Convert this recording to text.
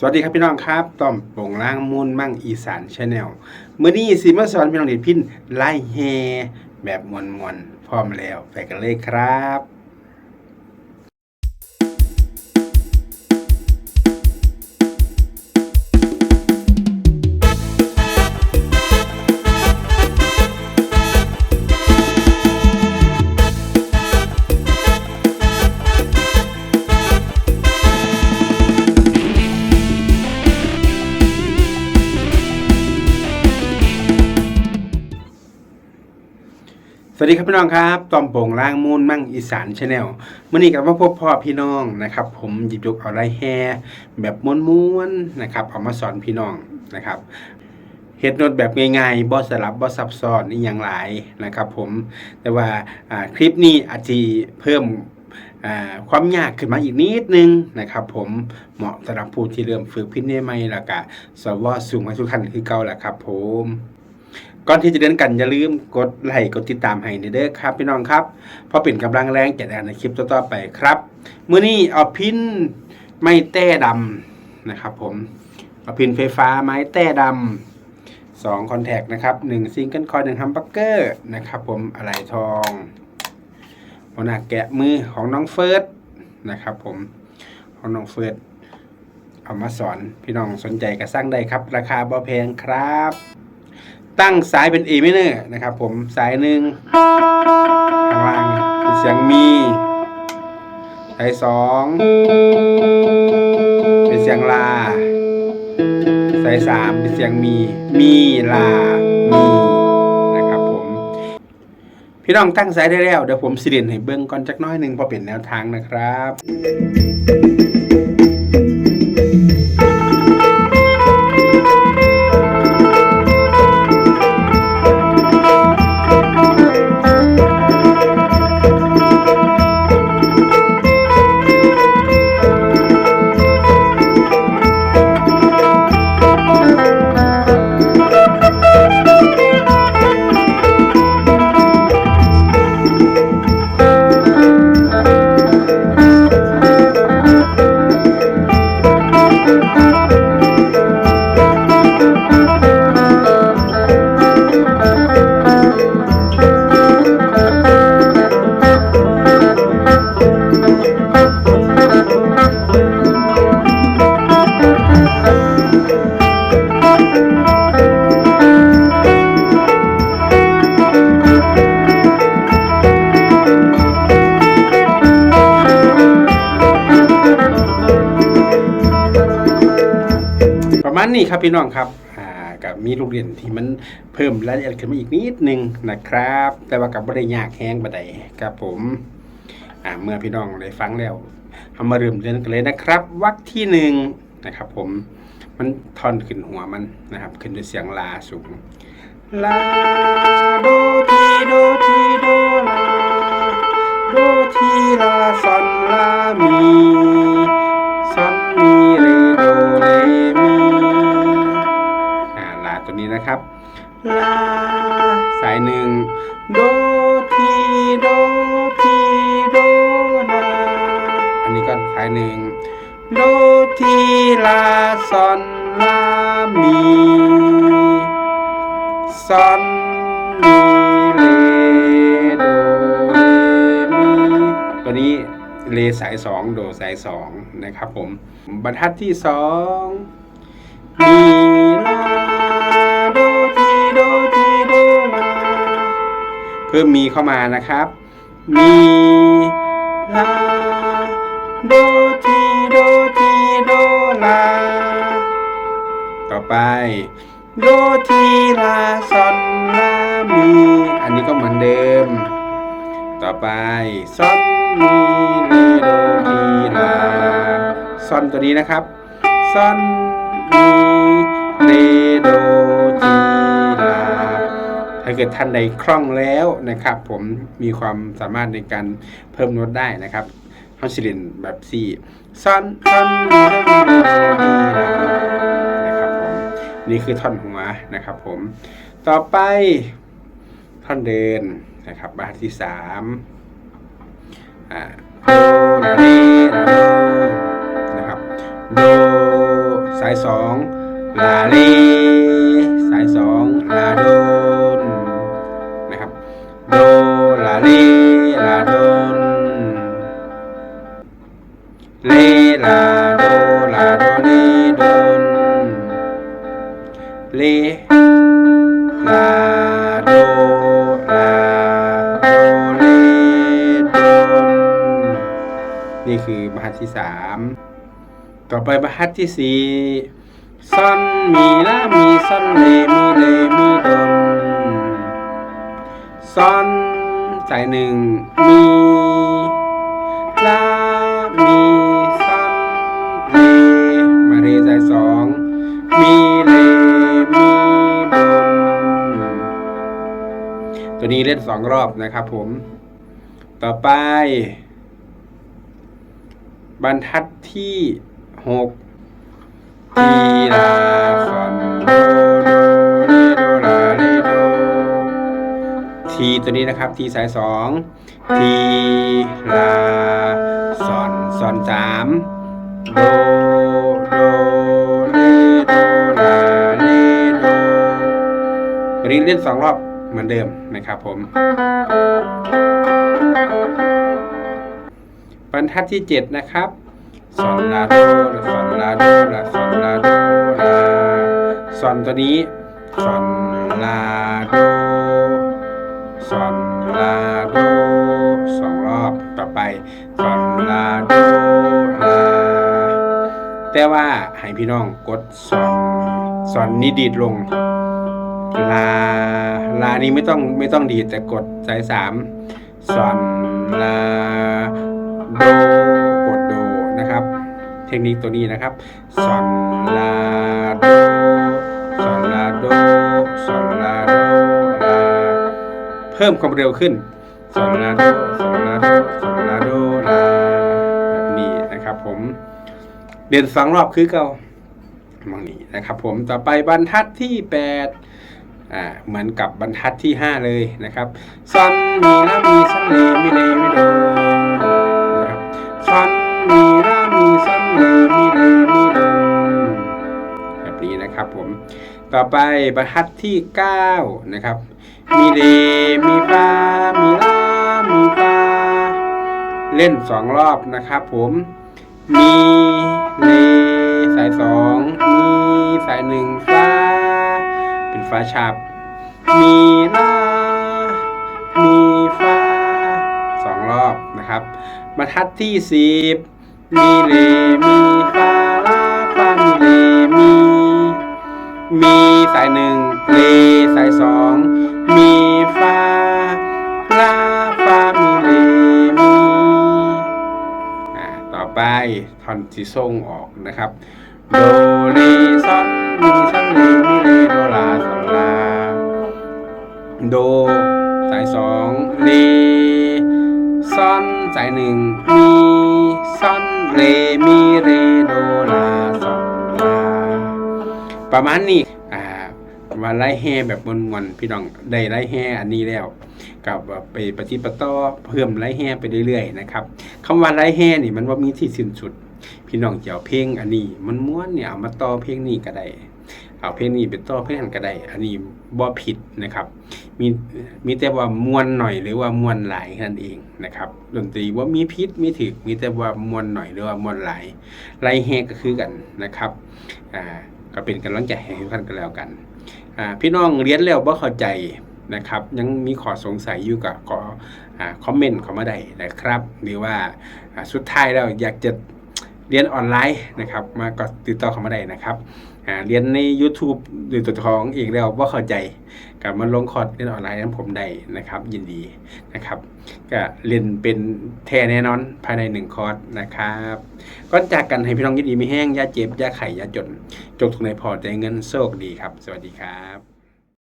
สวัสดีครับพี่น้องครับต้อมโป่งล่างมูลมั่งอีสานชาแนลมื้อนี้สีมาสอนพี่น้องเด็ดพินไล่เฮแบบมวนๆพร้อมแล้วไปกันเลยครับ สวัสดีครับพี่น้องครับต้อมโป่งล่างมูลมั่งอีสานชาแนลมื่อนี้กับมาพบพ่อพี่น้องนะครับ ผมหยิบยกเอาไล่แฮแบบม้วนๆนะครับเอามาสอนพี่น้องนะครับเฮ็ดโน้ตแบบง่ายๆบ่สลับบ่ซับซ้อนนี่อย่างหลายนะครับ ผมแต่ว่าคลิปนี้อาจจะเพิ่มความยากขึ้นมาอีกนิดนึงนะครับ ผมเหมาะสำหรับผู้ที่เริ่มฝึกพินใหม่ล้วก็สวสูงมาทุกขั้นคือเก่าแหละครับ ผม ก่อนที่จะเดินกันอย่าลืมกดไลค์กดติดตามให้เด้อครับ พี่น้องครับเพราะเป็นกำลังแรงแก่ในคลิปต่อๆไปครับมื้อนี้เอาพินไม้แต้ดำนะครับ ผมเอาพินไฟฟ้าไม้แต้ดำสองคอนแทคนะครับหนึ่งซิงเกิลคอยหนึ่งฮัมบักเกอร์นะครับผมอะไหล่ทองหัวหน้าแกะมือของน้องเฟิร์สนะครับ ผมของน้องเฟิร์สเอามาสอนพี่น้องสนใจก็สร้างได้ครับ ราคาบ่แพงครับ ตั้งสายเป็น A minor นะครับ ผมสายหนึ่งข้างล่างเป็นเสียงมีสายสองเป็นเสียงลาสายสามเป็นเสียงมี มีลามีนะครับผม พี่น้องตั้งสายได้แล้วเดี๋ยวผมสิเรียนให้เบิ้งก่อนจักน้อยหนึ่งพอเป็นแนวทางนะครับ ณนี้ครับพี่น้องครับอ่ากับมีลูกเรียนที่มันเพิ่มรายละเอียดขึ้นมาอีกนิดนึงนะครับ แต่ว่ากับไม่ได้ยากแห้งบัดใดครับผมอ่าเมื่อพี่น้องได้ฟังแล้วเอามาเริ่มเรียนกันเลยนะครับวรรคที่หนึ่งนะครับ ผมมันทอนขึ้นหัวมันนะครับ ขึ้นด้วยเสียงลาสูงลาโดทีโดทีโดลาโดทีลาซอนลามี ลา สายหนึ่งโดทีโดทีโดลาอันนี้ก็สายหนึ่งโดทีลาซอนลามีซอนมีเลโดเรมีตัวนี้เลสายสองโดสายสองนะครับผมบรรทัดที่สองมี เพิ่มมีเข้ามานะครับ มีลาโดทีโดทีโดลา ต่อไปโดทีลาซอนลามีอันนี้ก็เหมือนเดิม ต่อไปซอนมีเลโดทีลาซอนตัวนี้นะครับซอนมีเลโดที ถ้าเกิดท่านใดคล่องแล้วนะครับ ผมมีความสามารถในการเพิ่มโน้ตได้นะครับฮอนซิลินแบบสี่ซอนซอนนะครับผมนี่คือท่อนหัวนะครับ ผมต่อไปท่อนเดินนะครับบรรทัดที่สามอ่าโดลาเรลาโดนะครับโดสองลาเล นี่คือบรรทัดที่สามต่อไปบรรทัดที่สี่ซอนมีลามีซอนเลมีเลมีโดนซอนสายหนึ่งมีลามีซอนเลมาเรสายสองมีเลมีโดนตัวนี้เล่นสองรอบนะครับผม ต่อไป บรรทัดที่หกทีลาซอนโดโดเรโดลาเรโดทีตัวนี้นะครับทีสายสองทีลาซอนซอนสามโดโดเรโดลาเรโดตัวนี้เล่นสองรอบเหมือนเดิมนะครับผม รรทัดที่ 7 นะครับซอนลาโดซอนลาโดลาซอนลาโดลาซอนตัวนี้ซอนลาโดซอนลาโดสองรอบต่อไปซอนลาโดลาแต่ว่าให้พี่น้องกดซอนซอนนี้ดีดลงลาลานี้ไม่ต้องไม่ต้องดีดแต่กดสายสามซอนลา โดกดโดนะครับ เทคนิคตัวนี้นะครับซอนลาโดซอนลาโดซอนลาโดลาเพิ่มความเร็วขึ้นซอนลาโดซอนลาโดซอนลาโดลาแบบนี้นะครับ ผมเรียนสองรอบคือเก่ามองนี้นะครับ ผมต่อไปบรรทัดที่8อ่าเหมือนกับบรรทัดที่5เลยนะครับซอนมีลามีซอนเลมีเลมีโด นะครับซอนมีลามีซอนเลมีเลมีโดแบบนี้นะครับผม ต่อไปบรรทัดที่ 9 นะครับ มีเลมีฟามีลามีฟาเล่นสองรอบนะครับผม มีเลสายสองมีสายหนึ่งฟาเป็นฟาชาบมีลา อบนะครับบรรทัดที่สิบมีเลมีฟาลาฟามีเลมี มีสายหนึ่งเลสายสองมีฟาลาฟามีเลมีอ่าต่อไปท่อนที่ส่งออกนะครับโดเรซอนมีซอนเลมีเลโดลาซลาโดสายสองเล ซอนสายหนึ่งมีซอนเลมีเรโดลาซอนลาประมาณนี้อ่าวันไล่แห่แบบมวนๆพี่น้องได้ไล่แห่อันนี้แล้วกับไปปฏิปต่อเพิ่มไล่แห่ไปเรื่อยๆนะครับคำว่าไล่แห่นี่มันว่ามีที่สิ้นสุด พี่น้องเจะเอาเพลงอันนี้ มันม้วนเนี่ยเอามาต่อเพลงนี้ก็ได้เอาเพลงนี้เป็นต่อเพลงนั้นก็ได้ อันนี้บ่ผิดนะครับ มีมีแต่ว่ามวนหน่อยหรือว่ามวนหลายนั้นเองนะครับ ดนตรีว่ามีพิษมีถึก มีแต่ว่ามวนหน่อยหรือว่ามวนหลายไล่แฮก็คือกันนะครับอ่าก็เป็นกำลังใจให้ทุกท่านกันแล้วกันอ่าพี่น้องเรียนแล้วบ่เข้าใจนะครับ ยังมีข้อสงสัยอยู่กับก็อ่าคอมเมนต์เข้ามาได้นะครับ หรือว่าสุดท้ายแล้วอยากจะเรียนออนไลน์นะครับ มาก็ติดต่อเข้ามาได้นะครับ เรียนใน YouTube หรือตัวของเองแล้วว่าเข้าใจกับมาลงคอร์สเรียนออนไลน์นั้นผมได้นะครับ ยินดีนะครับก็เรียนเป็นแท้แน่นอนภายในหนึ่งคอร์สนะครับก็จากกันให้พี่น้องยินดีมีแห้งยาเจ็บยาไข่ยาจนจบทุกในพอใจเงินโชคดีครับ สวัสดีครับ